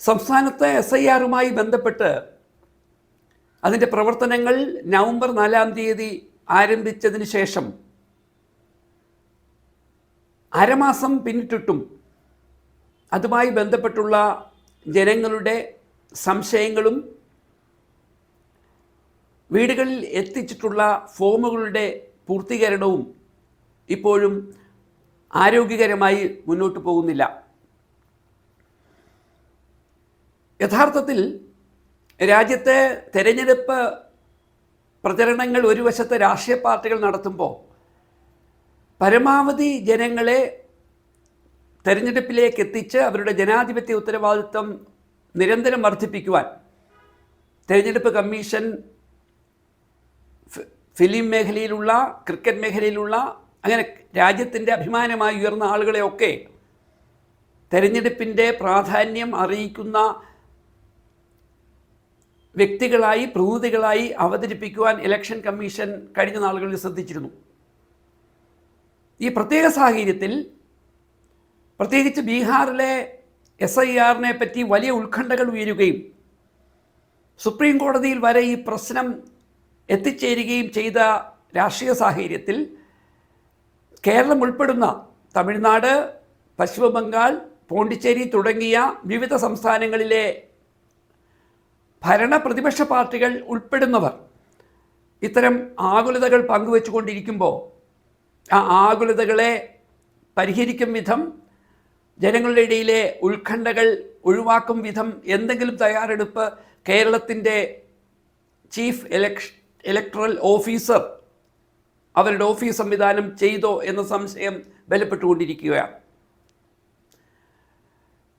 സംസ്ഥാനത്തെ S I ആറുമായി ബന്ധപ്പെട്ട് അതിന്റെ പ്രവർത്തനങ്ങൾ നവംബർ നാലാം തീയതി ആരംഭിച്ചതിന് ശേഷം അരമാസം പിന്നിട്ടിട്ടും അതുമായി ബന്ധപ്പെട്ടുള്ള ജനങ്ങളുടെ സംശയങ്ങളും വീടുകളിൽ എത്തിച്ചിട്ടുള്ള ഫോമുകളുടെ പൂർത്തീകരണവും ഇപ്പോഴും ആരോഗ്യകരമായി മുന്നോട്ട് പോകുന്നില്ല. യഥാർത്ഥത്തിൽ രാജ്യത്തെ തെരഞ്ഞെടുപ്പ് പ്രചരണങ്ങൾ ഒരു വശത്തെ രാഷ്ട്രീയ പാർട്ടികൾ നടത്തുമ്പോൾ പരമാവധി ജനങ്ങളെ തെരഞ്ഞെടുപ്പിലേക്ക് എത്തിച്ച് അവരുടെ ജനാധിപത്യ ഉത്തരവാദിത്വം നിരന്തരം വർദ്ധിപ്പിക്കുവാൻ തെരഞ്ഞെടുപ്പ് കമ്മീഷൻ ഫിലിം മേഖലയിലുള്ള ക്രിക്കറ്റ് മേഖലയിലുള്ള അങ്ങനെ രാജ്യത്തിന്റെ അഭിമാനമായി ഉയർന്ന ആളുകളെയൊക്കെ തെരഞ്ഞെടുപ്പിന്റെ പ്രാധാന്യം അറിയിക്കുന്ന വ്യക്തികളായി പ്രതിനിധികളായി അവതരിപ്പിക്കുവാൻ ഇലക്ഷൻ കമ്മീഷൻ കഴിഞ്ഞ നാളുകളിൽ ശ്രദ്ധിച്ചിരുന്നു. ഈ പ്രത്യേക സാഹചര്യത്തിൽ പ്രത്യേകിച്ച് ബീഹാറിലെ എസ് ഐ ആറിനെ പറ്റി വലിയ ഉത്കണ്ഠകൾ ഉയരുകയും സുപ്രീം കോടതിയിൽ വരെ ഈ പ്രശ്നം എത്തിച്ചേരുകയും ചെയ്ത രാഷ്ട്രീയ സാഹചര്യത്തിൽ കേരളം ഉൾപ്പെടുന്ന തമിഴ്നാട് പശ്ചിമ ബംഗാൾ പോണ്ടിച്ചേരി തുടങ്ങിയ വിവിധ സംസ്ഥാനങ്ങളിലെ ഭരണ പ്രതിപക്ഷ പാർട്ടികൾ ഉൾപ്പെടുന്നവർ ഇത്തരം ആകുലതകൾ പങ്കുവെച്ചുകൊണ്ടിരിക്കുമ്പോൾ ആ ആകുലതകളെ പരിഹരിക്കും വിധം ജനങ്ങളുടെ ഇടയിലെ ഉത്കണ്ഠകൾ ഒഴിവാക്കും വിധം എന്തെങ്കിലും തയ്യാറെടുപ്പ് കേരളത്തിന്റെ ചീഫ് ഇലക്ഷ ഇലക്ട്രൽ ഓഫീസർ അവരുടെ ഓഫീസ് സംവിധാനം ചെയ്തോ എന്ന സംശയം ബലപ്പെട്ടുകൊണ്ടിരിക്കുകയാണ്.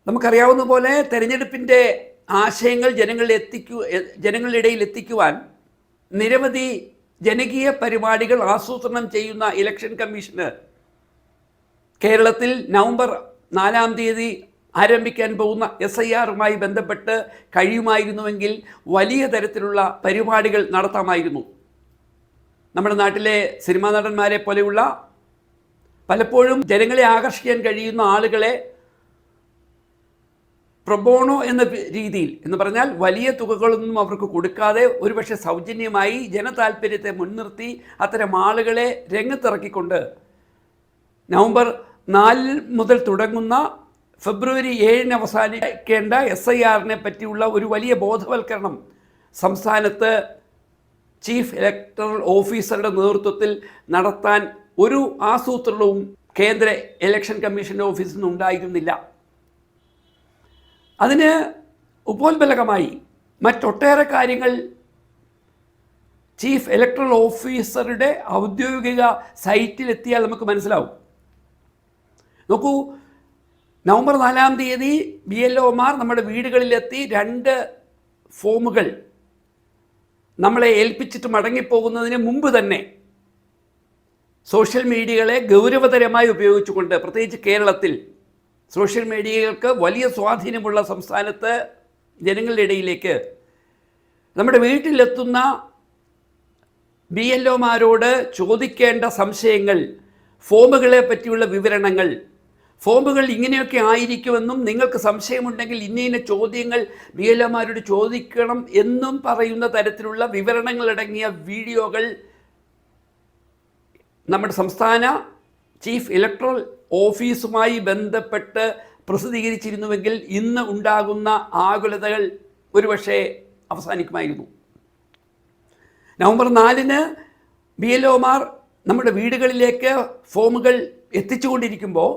നമുക്കറിയാവുന്ന പോലെ തെരഞ്ഞെടുപ്പിന്റെ ആശയങ്ങൾ ജനങ്ങളിൽ എത്തിക്കു ജനങ്ങളിടയിൽ എത്തിക്കുവാൻ നിരവധി ജനകീയ പരിപാടികൾ ആസൂത്രണം ചെയ്യുന്ന ഇലക്ഷൻ കമ്മീഷന് കേരളത്തിൽ നവംബർ നാലാം തീയതി ആരംഭിക്കാൻ പോകുന്ന എസ് ഐ ആറുമായി ബന്ധപ്പെട്ട് കഴിയുമായിരുന്നുവെങ്കിൽ വലിയ തരത്തിലുള്ള പരിപാടികൾ നടത്താമായിരുന്നു. നമ്മുടെ നാട്ടിലെ സിനിമാ നടന്മാരെ പോലെയുള്ള പലപ്പോഴും ജനങ്ങളെ ആകർഷിക്കാൻ കഴിയുന്ന ആളുകളെ പ്രൊബോണോ എന്ന രീതിയിൽ എന്ന് പറഞ്ഞാൽ വലിയ തുകകളൊന്നും അവർക്ക് കൊടുക്കാതെ ഒരുപക്ഷെ സൗജന്യമായി ജനതാൽപര്യത്തെ മുൻനിർത്തി അത്തരം ആളുകളെ രംഗത്തിറക്കിക്കൊണ്ട് നവംബർ നാലിൽ മുതൽ തുടങ്ങുന്ന ഫെബ്രുവരി ഏഴിന് അവസാനിക്കേണ്ട എസ് ഐ ആറിനെ പറ്റിയുള്ള ഒരു വലിയ ബോധവൽക്കരണം സംസ്ഥാനത്ത് ചീഫ് ഇലക്ടറൽ ഓഫീസറുടെ നേതൃത്വത്തിൽ നടത്താൻ ഒരു ആസൂത്രണവും കേന്ദ്ര ഇലക്ഷൻ കമ്മീഷന്റെ ഓഫീസിൽ നിന്ന് ഉണ്ടായിരുന്നില്ല അതിന് ഉപോത്ബലകമായി മറ്റൊട്ടേറെ കാര്യങ്ങൾ ചീഫ് ഇലക്ട്രൽ ഓഫീസറുടെ ഔദ്യോഗിക സൈറ്റിലെത്തിയാൽ നമുക്ക് മനസ്സിലാവും. നോക്കൂ നവംബർ നാലാം തീയതി ബി എൽ ഒമാർ നമ്മുടെ വീടുകളിലെത്തി രണ്ട് ഫോമുകൾ നമ്മളെ ഏൽപ്പിച്ചിട്ട് മടങ്ങിപ്പോകുന്നതിന് മുമ്പ് തന്നെ സോഷ്യൽ മീഡിയകളെ ഗൗരവതരമായി ഉപയോഗിച്ചുകൊണ്ട് പ്രത്യേകിച്ച് കേരളത്തിൽ സോഷ്യൽ മീഡിയകൾക്ക് വലിയ സ്വാധീനമുള്ള സംസ്ഥാനത്ത് ജനങ്ങളുടെ ഇടയിലേക്ക് നമ്മുടെ വീട്ടിലെത്തുന്ന ബി എൽ ഒമാരോട് ചോദിക്കേണ്ട സംശയങ്ങൾ ഫോമുകളെ പറ്റിയുള്ള വിവരണങ്ങൾ ഫോമുകൾ ഇങ്ങനെയൊക്കെ ആയിരിക്കുമെന്നും നിങ്ങൾക്ക് സംശയമുണ്ടെങ്കിൽ ഇന്ന ഇന്ന ചോദ്യങ്ങൾ ബി എൽ ഒമാരോട് ചോദിക്കണം എന്നും പറയുന്ന തരത്തിലുള്ള വിവരണങ്ങളടങ്ങിയ വീഡിയോകൾ നമ്മുടെ സംസ്ഥാന ചീഫ് ഇലക്ട്രൽ ഓഫീസുമായി ബന്ധപ്പെട്ട് പ്രസിദ്ധീകരിച്ചിരുന്നുവെങ്കിൽ ഇന്ന് ഉണ്ടാകുന്ന ആകുലതകൾ ഒരുപക്ഷെ അവസാനിക്കുമായിരുന്നു. നവംബർ നാലിന് ബി എൽ ഒമാർ നമ്മുടെ വീടുകളിലേക്ക് ഫോമുകൾ എത്തിച്ചുകൊണ്ടിരിക്കുമ്പോൾ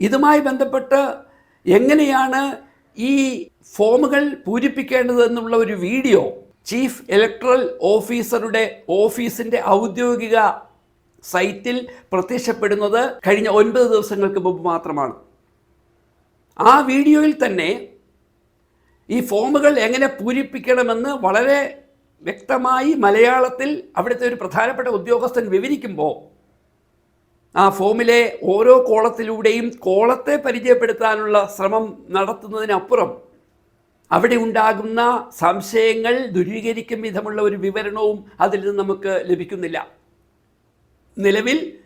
ഇതുമായി ബന്ധപ്പെട്ട് എങ്ങനെയാണ് ഈ ഫോമുകൾ പൂരിപ്പിക്കേണ്ടതെന്നുള്ള ഒരു വീഡിയോ ചീഫ് ഇലക്ട്രൽ ഓഫീസറുടെ ഓഫീസിന്റെ ഔദ്യോഗിക സൈറ്റിൽ പ്രത്യക്ഷപ്പെടുന്നത് കഴിഞ്ഞ ഒൻപത് ദിവസങ്ങൾക്ക് മുമ്പ് മാത്രമാണ്. ആ വീഡിയോയിൽ തന്നെ ഈ ഫോമുകൾ എങ്ങനെ പൂരിപ്പിക്കണമെന്ന് വളരെ വ്യക്തമായി മലയാളത്തിൽ അവിടുത്തെ ഒരു പ്രധാനപ്പെട്ട ഉദ്യോഗസ്ഥൻ വിവരിക്കുമ്പോൾ ആ ഫോമിലെ ഓരോ കോളത്തിലൂടെയും കോളത്തെ പരിചയപ്പെടുത്താനുള്ള ശ്രമം നടത്തുന്നതിനപ്പുറം അവിടെ ഉണ്ടാകുന്ന സംശയങ്ങൾ ദുരീകരിക്കും വിധമുള്ള ഒരു വിവരണവും അതിൽ നിന്ന് നമുക്ക് ലഭിക്കുന്നില്ല. നിലവിൽ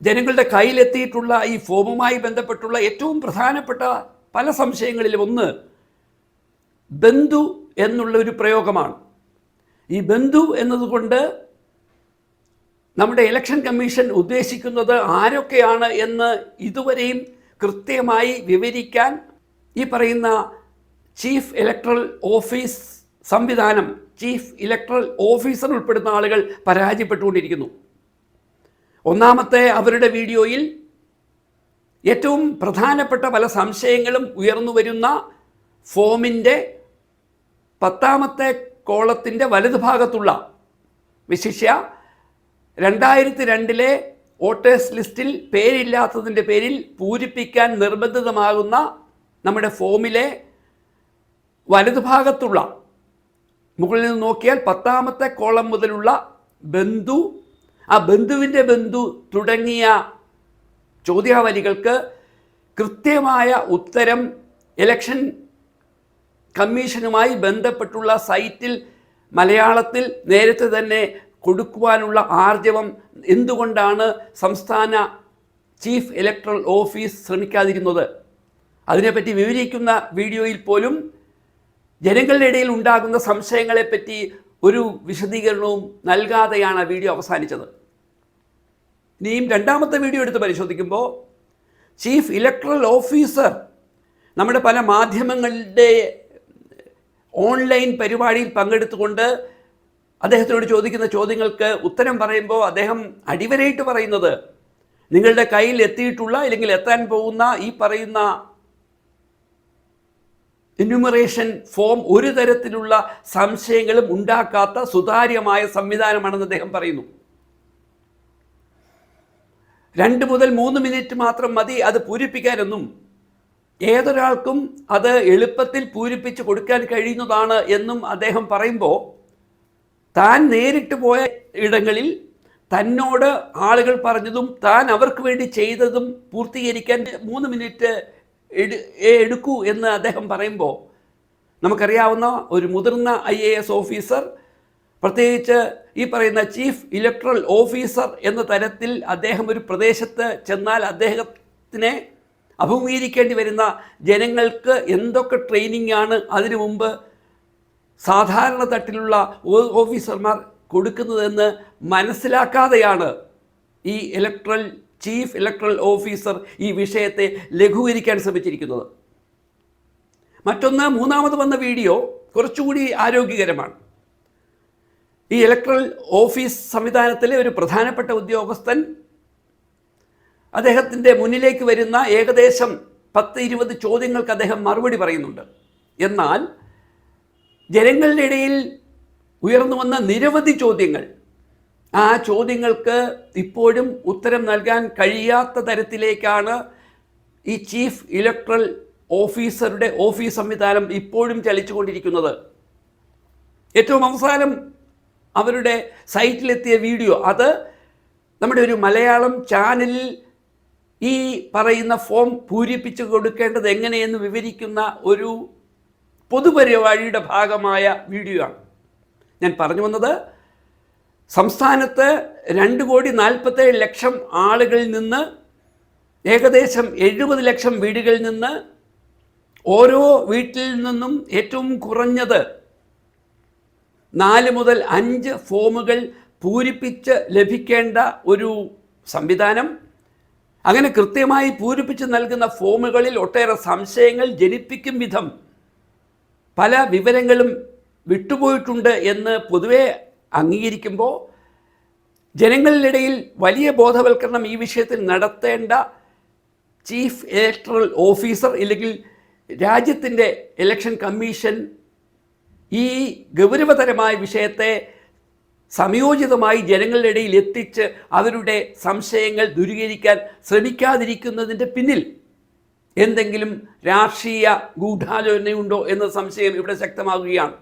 ജനങ്ങളുടെ കയ്യിലെത്തിയിട്ടുള്ള ഈ ഫോമുമായി ബന്ധപ്പെട്ടുള്ള ഏറ്റവും പ്രധാനപ്പെട്ട പല സംശയങ്ങളിലും ഒന്ന് ബന്ധു എന്നുള്ള ഒരു പ്രയോഗമാണ്. ഈ ബന്ധു എന്നതുകൊണ്ട് നമ്മുടെ ഇലക്ഷൻ കമ്മീഷൻ ഉദ്ദേശിക്കുന്നത് ആരൊക്കെയാണ് എന്ന് ഇതുവരെയും കൃത്യമായി വിവരിക്കാൻ ഈ പറയുന്ന ചീഫ് ഇലക്ട്രൽ ഓഫീസ് സംവിധാനം ചീഫ് ഇലക്ട്രൽ ഓഫീസർ ഉൾപ്പെടുന്ന ആളുകൾ പരാജയപ്പെട്ടുകൊണ്ടിരിക്കുന്നു. ഒന്നാമത്തെ അവരുടെ വീഡിയോയിൽ ഏറ്റവും പ്രധാനപ്പെട്ട പല സംശയങ്ങളും ഉയർന്നു വരുന്ന ഫോമിന്റെ പത്താമത്തെ കോളത്തിന്റെ വലതുഭാഗത്തുള്ള വിശിഷ്യ രണ്ടായിരത്തി രണ്ടിലെ വോട്ടേഴ്സ് ലിസ്റ്റിൽ പേരില്ലാത്തതിന്റെ പേരിൽ പൂരിപ്പിക്കാൻ നിർബന്ധിതമാകുന്ന നമ്മുടെ ഫോമിലെ വലതുഭാഗത്തുള്ള മുകളിൽ നിന്ന് നോക്കിയാൽ പത്താമത്തെ കോളം മുതലുള്ള ബന്ധു ആ ബന്ധുവിന്റെ ബന്ധു തുടങ്ങിയ ചോദ്യാവലികൾക്ക് കൃത്യമായ ഉത്തരം ഇലക്ഷൻ കമ്മീഷനുമായി ബന്ധപ്പെട്ടുള്ള സൈറ്റിൽ മലയാളത്തിൽ നേരത്തെ തന്നെ കൊടുക്കുവാനുള്ള ആർജവം എന്തുകൊണ്ടാണ് സംസ്ഥാന ചീഫ് ഇലക്ട്രൽ ഓഫീസ് ശ്രമിക്കാതിരുന്നത്? അതിനെപ്പറ്റി വിവരിക്കുന്ന വീഡിയോയിൽ പോലും ജനങ്ങളുടെ ഇടയിൽ ഉണ്ടാകുന്ന സംശയങ്ങളെപ്പറ്റി ഒരു വിശദീകരണവും നൽകാതെയാണ് ആ വീഡിയോ അവസാനിച്ചത്. ഇനിയും രണ്ടാമത്തെ വീഡിയോ എടുത്ത് പരിശോധിക്കുമ്പോൾ ചീഫ് ഇലക്ട്രൽ ഓഫീസർ നമ്മുടെ പല മാധ്യമങ്ങളുടെ ഓൺലൈൻ പരിപാടിയിൽ പങ്കെടുത്തുകൊണ്ട് അദ്ദേഹത്തിനോട് ചോദിക്കുന്ന ചോദ്യങ്ങൾക്ക് ഉത്തരം പറയുമ്പോൾ അദ്ദേഹം അടിവരയിട്ട് പറയുന്നത് നിങ്ങളുടെ കയ്യിൽ എത്തിയിട്ടുള്ള അല്ലെങ്കിൽ എത്താൻ പോകുന്ന ഈ പറയുന്ന എന്യൂമറേഷൻ ഫോം ഒരു തരത്തിലുള്ള സംശയങ്ങളും ഉണ്ടാക്കാത്ത സുതാര്യമായ സംവിധാനമാണെന്ന് അദ്ദേഹം പറയുന്നു. രണ്ട് മുതൽ മൂന്ന് മിനിറ്റ് മാത്രം മതി അത് പൂരിപ്പിക്കാനെന്നും. ഏതൊരാൾക്കും അത് എളുപ്പത്തിൽ പൂരിപ്പിച്ച് കൊടുക്കാൻ കഴിയുന്നതാണ് എന്നും അദ്ദേഹം പറയുമ്പോൾ താൻ നേരിട്ട് പോയ ഇടങ്ങളിൽ തന്നോട് ആളുകൾ പറഞ്ഞതും താൻ അവർക്ക് വേണ്ടി ചെയ്തതും പൂർത്തീകരിക്കാൻ മൂന്ന് മിനിറ്റ് എടുക്കൂ എന്ന് അദ്ദേഹം പറയുമ്പോൾ നമുക്കറിയാവുന്ന ഒരു മുതിർന്ന ഐ എ എസ് ഓഫീസർ പ്രത്യേകിച്ച് ഈ പറയുന്ന ചീഫ് ഇലക്ട്രൽ ഓഫീസർ എന്ന തരത്തിൽ അദ്ദേഹം ഒരു പ്രദേശത്ത് ചെന്നാൽ അദ്ദേഹത്തിനെ അഭിമുഖീകരിക്കേണ്ടി വരുന്ന ജനങ്ങൾക്ക് എന്തൊക്കെ ട്രെയിനിങ് ആണ് അതിനു മുമ്പ് സാധാരണ തട്ടിലുള്ള ഓഫീസർമാർ കൊടുക്കുന്നതെന്ന് മനസ്സിലാക്കാതെയാണ് ഈ ഇലക്ട്രൽ ചീഫ് ഇലക്ട്രൽ ഓഫീസർ ഈ വിഷയത്തെ ലഘൂകരിക്കാൻ ശ്രമിച്ചിരിക്കുന്നത്. മറ്റൊന്ന് മൂന്നാമത് വന്ന വീഡിയോ കുറച്ചുകൂടി ആരോഗ്യകരമാണ്. ഈ ഇലക്ട്രൽ ഓഫീസ് സംവിധാനത്തിലെ ഒരു പ്രധാനപ്പെട്ട ഉദ്യോഗസ്ഥൻ അദ്ദേഹത്തിന്റെ മുന്നിലേക്ക് വരുന്ന ഏകദേശം പത്ത് ഇരുപത് ചോദ്യങ്ങൾക്ക് അദ്ദേഹം മറുപടി പറയുന്നുണ്ട്. എന്നാൽ ജനങ്ങളുടെ ഇടയിൽ ഉയർന്നു വന്ന നിരവധി ചോദ്യങ്ങൾ ആ ചോദ്യങ്ങൾക്ക് ഇപ്പോഴും ഉത്തരം നൽകാൻ കഴിയാത്ത തരത്തിലേക്കാണ് ഈ ചീഫ് ഇലക്ട്രൽ ഓഫീസറുടെ ഓഫീസ് സംവിധാനം ഇപ്പോഴും ചലിച്ചുകൊണ്ടിരിക്കുന്നത്. ഏറ്റവും അവസാനം അവരുടെ സൈറ്റിലെത്തിയ വീഡിയോ അത് നമ്മുടെ ഒരു മലയാളം ചാനലിൽ ഈ പറയുന്ന ഫോം പൂരിപ്പിച്ച് കൊടുക്കേണ്ടത് എങ്ങനെയെന്ന് വിവരിക്കുന്ന ഒരു പൊതുപരിപാടിയുടെ ഭാഗമായ വീഡിയോ ആണ് ഞാൻ പറഞ്ഞു വന്നത് സംസ്ഥാനത്ത് രണ്ട് കോടി നാൽപ്പത്തേഴ് ലക്ഷം ആളുകളിൽ നിന്ന് ഏകദേശം എഴുപത് ലക്ഷം വീടുകളിൽ നിന്ന് ഓരോ വീട്ടിൽ നിന്നും ഏറ്റവും കുറഞ്ഞത് നാല് മുതൽ അഞ്ച് ഫോമുകൾ പൂരിപ്പിച്ച് ലഭിക്കേണ്ട ഒരു സംവിധാനം. അങ്ങനെ കൃത്യമായി പൂരിപ്പിച്ച് നൽകുന്ന ഫോമുകളിൽ ഒട്ടേറെ സംശയങ്ങൾ ജനിപ്പിക്കും വിധം പല വിവരങ്ങളും വിട്ടുപോയിട്ടുണ്ട് എന്ന് പൊതുവെ അംഗീകരിക്കുമ്പോൾ ജനങ്ങളിലിടയിൽ വലിയ ബോധവൽക്കരണം ഈ വിഷയത്തിൽ നടത്തേണ്ട ചീഫ് ഇലക്ടറൽ ഓഫീസർ ഇല്ലെങ്കിൽ രാജ്യത്തിന്റെ ഇലക്ഷൻ കമ്മീഷൻ ഈ ഗൗരവതരമായ വിഷയത്തെ സംയോജിതമായി ജനങ്ങളുടെ ഇടയിൽ എത്തിച്ച് അവരുടെ സംശയങ്ങൾ ദൂരീകരിക്കാൻ ശ്രമിക്കാതിരിക്കുന്നതിന്റെ പിന്നിൽ എന്തെങ്കിലും രാഷ്ട്രീയ ഗൂഢാലോചനയുണ്ടോ എന്ന സംശയം ഇവിടെ ശക്തമാകുകയാണ്